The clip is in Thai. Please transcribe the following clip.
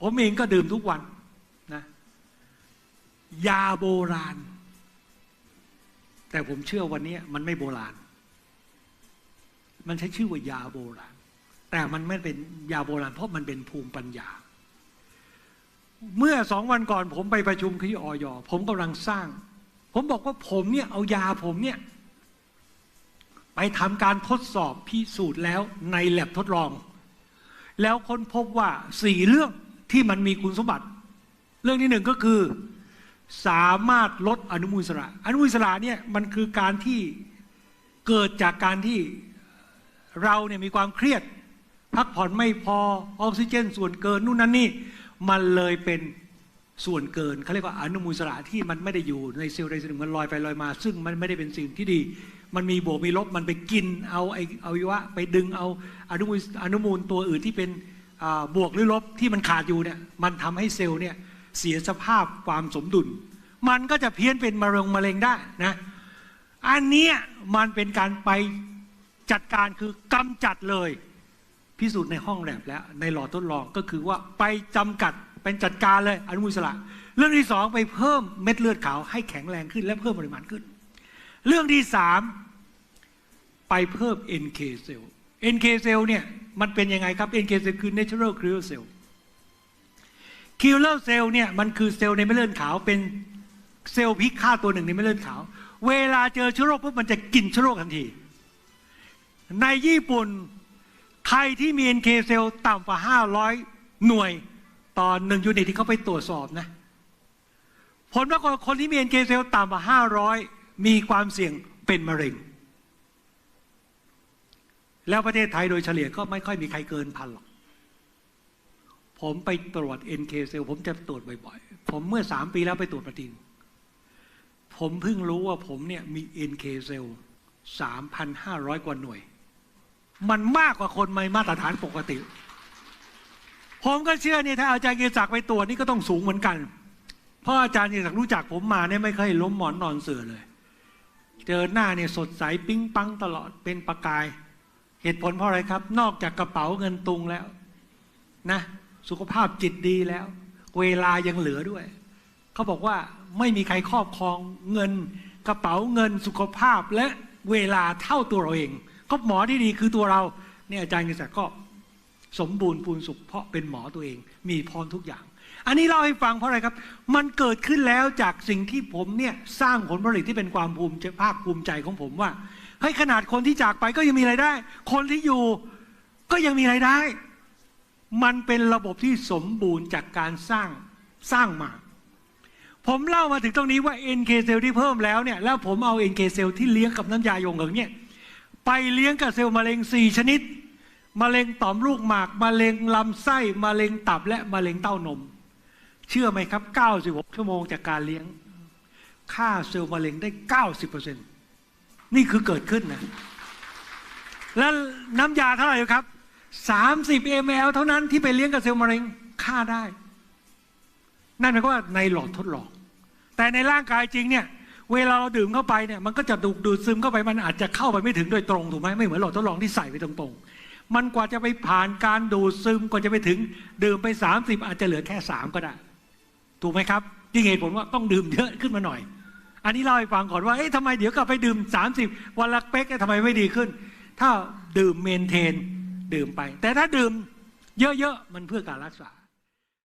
ผมเองก็ดื่มทุกวันนะยาโบราณ แต่ผมเชื่อวันนี้มันไม่โบราณ มันใช้ชื่อว่ายาโบราณ แต่มันไม่เป็นยาโบราณ เพราะมันเป็นภูมิปัญญา เมื่อสองวันก่อน ผมไปประชุมที่ออยผมกำลังสร้าง ผมบอกว่าผมเนี่ยเอายาผมเนี่ยไปทำการทดสอบพิสูจน์แล้วในแลบทดลอง แล้วค้นพบว่าสี่เรื่อง ที่มันมีคุณสมบัติ เรื่องที่หนึ่งก็คือ สามารถลดอนุมูลอิสระ อนุมูลอิสระเนี่ยมันคือการที่เกิดจากการที่เราเนี่ยมีความเครียด พักผ่อนไม่พอออกซิเจน ส่วนเกินนู่นนั่นนี่มันเลยเป็นส่วนเกินเขาเรียกว่าอนุมูลสระที่มันไม่ได้อยู่ในเซลล์ใดเซลล์หนึ่งมันลอยไปลอยมา ซึ่งมันไม่ได้เป็นสิ่งที่ดี มันมีบวกมีลบมันไปกินเอาไออวัยวะไปดึงเอาอนุมูลอนุมูลตัวอื่นที่เป็น บวกหรือลบที่มันขาดอยู่เนี่ยมันทำให้เซลล์เนี่ยเสียสภาพความสมดุล มันก็จะเพี้ยนเป็นมะเร็งมะเร็งได้นะอันนี้มันเป็นการไปจัดการคือกำจัดเลย พิสูจน์ในห้องแลบแล้วในหลอดทดลองก็คือว่าไปจำกัดเป็นจัดการเลยอนุมูลอิสระ เรื่องที่สองไปเพิ่มเม็ดเลือดขาวให้แข็งแรงขึ้น และเพิ่มปริมาณขึ้น เรื่องที่สามไปเพิ่ม NK cell NK cell เนี่ยมันเป็นยังไงครับ NK cell คือ natural killer cell killer cell เนี่ยมันคือเซลล์ในเม็ดเลือดขาวเป็นเซลล์พิษฆ่าตัวหนึ่งในเม็ดเลือดขาว เวลาเจอเชื้อโรคปุ๊บมันจะกินเชื้อโรคทันที ในญี่ปุ่นใครที่มี NK เซลล์ต่ำกว่า 500 หน่วยต่อหนึ่งยูนิตที่เขาไปตรวจสอบนะ ผลปรากฏคนที่มี NK เซลล์ต่ำกว่า 500 มีความเสี่ยงเป็นมะเร็ง แล้วประเทศไทยโดยเฉลี่ยก็ไม่ค่อยมีใครเกินพันหรอก ผมไปตรวจ NK เซลล์ผมจะตรวจบ่อยๆ ผมเมื่อสามปีแล้วไปตรวจประทิน ผมเพิ่งรู้ว่าผมเนี่ยมี NK เซลล์3,500กว่าหน่วย มันมากกว่าคนไม่มาตรฐานปกติ ผมก็เชื่อนี่ถ้าอาจารย์เกียรติศักดิ์ไปตรวจนี่ก็ต้องสูงเหมือนกัน เพราะอาจารย์เกียรติศักดิ์รู้จักผมมาเนี่ยไม่เคยล้มหมอนนอนเสือเลย เจอหน้าเนี่ยสดใสปิ๊งปังตลอดเป็นประกาย เหตุผลเพราะอะไรครับ นอกจากกระเป๋าเงินตุงแล้ว นะ สุขภาพจิตดีแล้ว เวลายังเหลือด้วย เขาบอกว่าไม่มีใครครอบครองเงิน กระเป๋าเงินสุขภาพและเวลาเท่าตัวเราเอง ก็หมอที่ดีคือตัวเราเนี่ยอาจารย์กิติศักดิ์ก็สมบูรณ์พูนสุขเพราะเป็นหมอตัวเอง มีพรทุกอย่าง อันนี้เล่าให้ฟังเพราะอะไรครับ มันเกิดขึ้นแล้วจากสิ่งที่ผมเนี่ยสร้างผลผลิตที่เป็นความภูมิภาคภูมิใจของผมว่า เฮ้ยขนาดคนที่จากไปก็ยังมีรายได้ คนที่อยู่ก็ยังมีรายได้ มันเป็นระบบที่สมบูรณ์จากการสร้างสร้างมา ผมเล่ามาถึงตรงนี้ว่า NK เซลล์ที่เพิ่มแล้วเนี่ยแล้วผมเอา NK เซลล์ที่เลี้ยงกับน้ำยาโยงเหิงเนี่ยไปเลี้ยงกับเซลล์มะเร็ง 4 ชนิดมะเร็งต่อมลูกหมากมะเร็งลำไส้มะเร็งตับและมะเร็งเต้านม เชื่อไหมครับ 96 ชั่วโมงจากการเลี้ยงฆ่าเซลล์มะเร็งได้ 90%นี่ นี่คือเกิดขึ้นนะ แล้วน้ำยาเท่าไหร่ครับ 30 ml เท่านั้นที่ไปเลี้ยงกับเซลล์มะเร็งฆ่าได้ นั่นหมายความว่าในหลอดทดลอง แต่ในร่างกายจริงเนี่ย เวลาเราดื่มเข้าไปเนี่ยมันก็จะดูดดูดซึมเข้าไปมันอาจจะเข้าไปไม่ถึงโดยตรงถูกไหมไม่เหมือนหลอดทดลองที่ใส่ไปตรงๆ มันกว่าจะไปผ่านการดูดซึมกว่าจะไปถึง ดื่มไป 30 อาจจะเหลือแค่ 3 ก็ได้ ถูกไหมครับยิ่งเหตุผลว่าต้องดื่มเยอะขึ้นมาหน่อย อันนี้เล่าให้ฟังก่อนว่า เอ๊ะทำไมเดี๋ยวกลับไปดื่ม 30 วันละเป๊กเอ๊ะทำไมไม่ดีขึ้น ถ้าดื่มเมนเทน ดื่มไป แต่ถ้าดื่มเยอะๆ มันเพื่อการรักษา